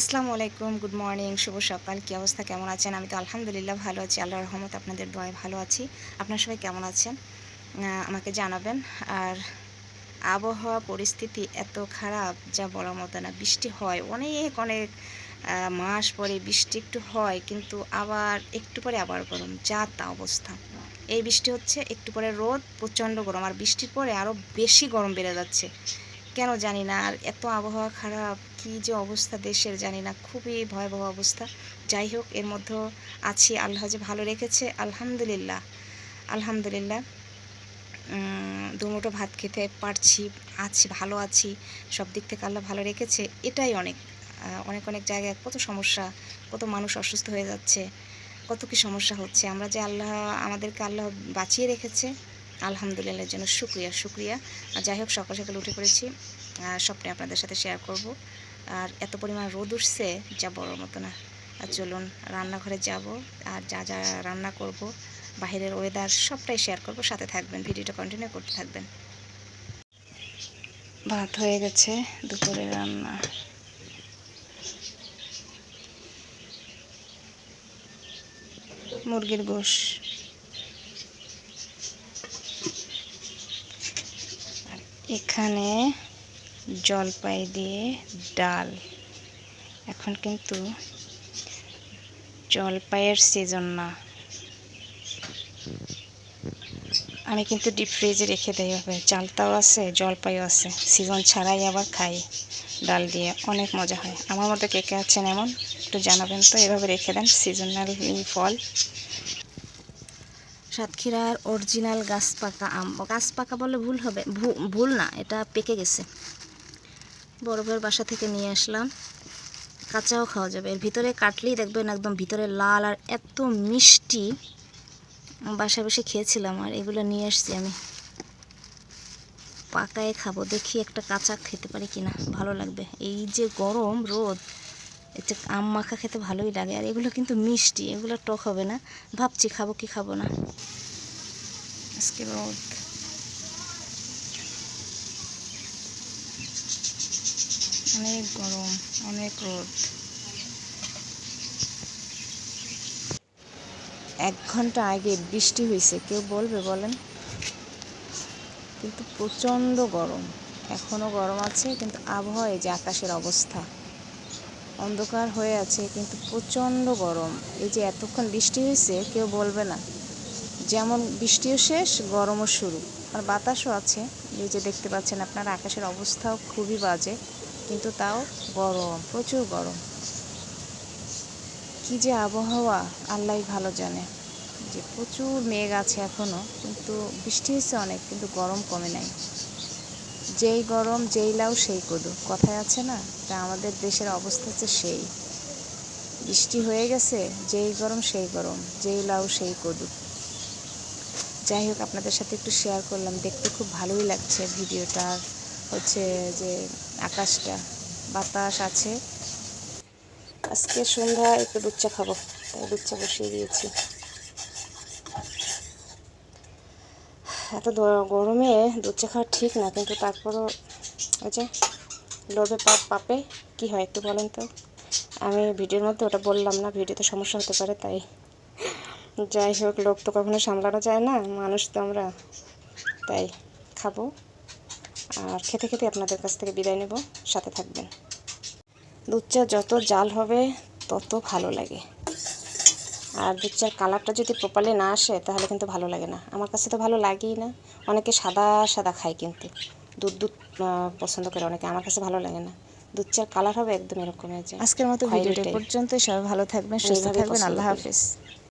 আসসালামু আলাইকুম, good morning, শুভ সকাল। কী অবস্থা, কেমন আছেন? আমি তো আলহামদুলিল্লাহ ভালো আছি। আল্লাহ রহমত আপনাদের দোয়ায় ভালো আছি। আপনার সবাই কেমন আছেন? আমাকে জানাবেন। আর আবহাওয়া পরিস্থিতি এত খারাপ, যা বলার মতো না। বৃষ্টি হয় অনেক অনেক মাস পরে বৃষ্টি একটু হয়, কিন্তু আবার একটু পরে আবার গরম। যা তা অবস্থা। এই বৃষ্টি হচ্ছে একটু পরে রোদ, প্রচণ্ড গরম। আর বৃষ্টির পরে আরও বেশি গরম বেড়ে যাচ্ছে। কেন জানি না? আর এত আবহাওয়া খারাপ, কি যে অবস্থা দেশের জানি না। খুবই ভয়াবহ অবস্থা। যাই হোক, এর মধ্যে আছি। আল্লাহ যে ভালো রেখেছে, আলহামদুলিল্লাহ। আলহামদুলিল্লাহ। দুমুঠো ভাত খেতে পারছি, আছি, ভালো আছি। সব দিক থেকে আল্লাহ ভালো রেখেছে, এটাই অনেক। অনেক অনেক জায়গায় কত সমস্যা, কত মানুষ অসুস্থ হয়ে যাচ্ছে, কত কি সমস্যা হচ্ছে। আমরা যে আল্লাহ, আমাদেরকে আল্লাহ বাঁচিয়ে রেখেছে আলহামদুলিল্লাহ জন্য শুক্রিয়া শুক্রিয়া। যাই হোক, সকাল সকাল উঠে পড়েছি। সবটাই আপনাদের সাথে শেয়ার করব। আর এত পরিমাণ রোদ উঠছে, যা বড় মতো না। আর চলুন, রান্নাঘরে যাব। আর যা যা রান্না করব, বাইরের ওয়েদার সবটাই শেয়ার করব। সাথে থাকবেন ভিডিওটা কন্টিনিউ করতে থাকবেন। ভাত হয়ে গেছে, দুপুরে রান্না। মুরগির গোশ। এখানে জলপাই দিয়ে ডাল। এখন কিন্তু জলপাইয়ের সিজন না। আমি কিন্তু ডিপ ফ্রিজে রেখে দেই হবে চালতাও আছে, জলপাইও আছে। সিজন ছাড়াই আবার খাই ডাল দিয়ে। অনেক মজা হয়। আমার মতো কে কে আছেন এমন একটু জানাবেন তো। এভাবে রেখে দেন সিজনাল ফল। সাতক্ষীরার অরিজিনাল গাছ পাকা আম। গাছ পাকা বলে ভুল হবে। ভুল না, এটা পেকে গেছে। ভাইয়ের বাসা থেকে নিয়ে আসলাম। কাঁচাও খাওয়া যাবে। এর ভিতরে কাটলেই দেখবেন একদম ভিতরে লাল আর এত মিষ্টি। বাসায় বসে খেয়েছিলাম আর এগুলো নিয়ে আসছি আমি। পাকায় খাব। দেখি একটা কাঁচা খেতে পারি কিনা। ভালো লাগবে। এই যে গরম রোদ। এতে আম মাখা খেতে ভালোই লাগে। আর এগুলো কিন্তু মিষ্টি, এগুলো টক হবে না। ভাবছি খাব কি খাব না। আজকে রোদ অনেক গরম, অনেক রোদ। এক ঘণ্টা আগে বৃষ্টি হয়েছে, কেউ বলবে বলেন? কিন্তু প্রচণ্ড গরম। এখনও গরম আছে, কিন্তু আবহাওয়া এই যে আকাশের অবস্থা। অন্ধকার হয়ে আছে, কিন্তু প্রচণ্ড গরম। এই যে এতক্ষণ বৃষ্টি হয়েছে, কেউ বলবে না। যেমন বৃষ্টিও শেষ, গরমও শুরু। আর বাতাসও আছে। এই যে দেখতে পাচ্ছেন আপনার, আকাশের অবস্থাও খুবই বাজে, কিন্তু তাও গরম, প্রচুর গরম। কি যে আবহাওয়া আল্লাহ ভালো জানে। যে প্রচুর মেঘ আছে এখনও কিন্তু বৃষ্টি হয়েছে অনেক, কিন্তু গরম কমে নাই। যেই গরম, যেই লাউ, সেই কদু। কথায় আছে না, তা আমাদের দেশের অবস্থা হচ্ছে সেই। বৃষ্টি হয়ে গেছে, যেই গরম, সেই গরম, যেই লাউ, সেই কদু। যাই হোক, আপনাদের সাথে একটু শেয়ার করলাম। দেখতে খুব ভালোই লাগছে ভিডিওটা। হচ্ছে যে আকাশটা, বাতাস আছে। আজকে সন্ধ্যা একটু দুধ চা খাব। তাই দুধ চা বসিয়ে দিয়েছি। এত গরমে দুধ চা খাওয়া ঠিক না, কিন্তু তারপরও ওই যে লোভে পাপ, পাপে কি হয় একটু বলেন তো? আমি ভিডিওর মধ্যে ওটা বললাম না, ভিডিওতে সমস্যা হতে পারে, তাই। যাই হোক, লোভ তো কখনো সামলানো যায় না, মানুষ তো আমরা, তাই খাব। আর খেতে খেতে আপনাদের কাছ থেকে বিদায় নেব, সাথে থাকবেন। দুধ চা যত জাল হবে, তত ভালো লাগে। আর দুধ চার কালারটা যদি প্রপারলি না আসে তাহলে কিন্তু ভালো লাগে না। আমার কাছে তো ভালো লাগেই না। অনেকে সাদা সাদা খায় কিন্তু। দুধ দুধ পছন্দ করে অনেকে। আমার কাছে ভালো লাগে না। দুধ চার কালার হবে একদম এরকম আজকের মতো ভিডিওটা পর্যন্ত সবাই ভালো থাকবেন সুস্থ থাকবেন। আল্লাহ। হাফেজ।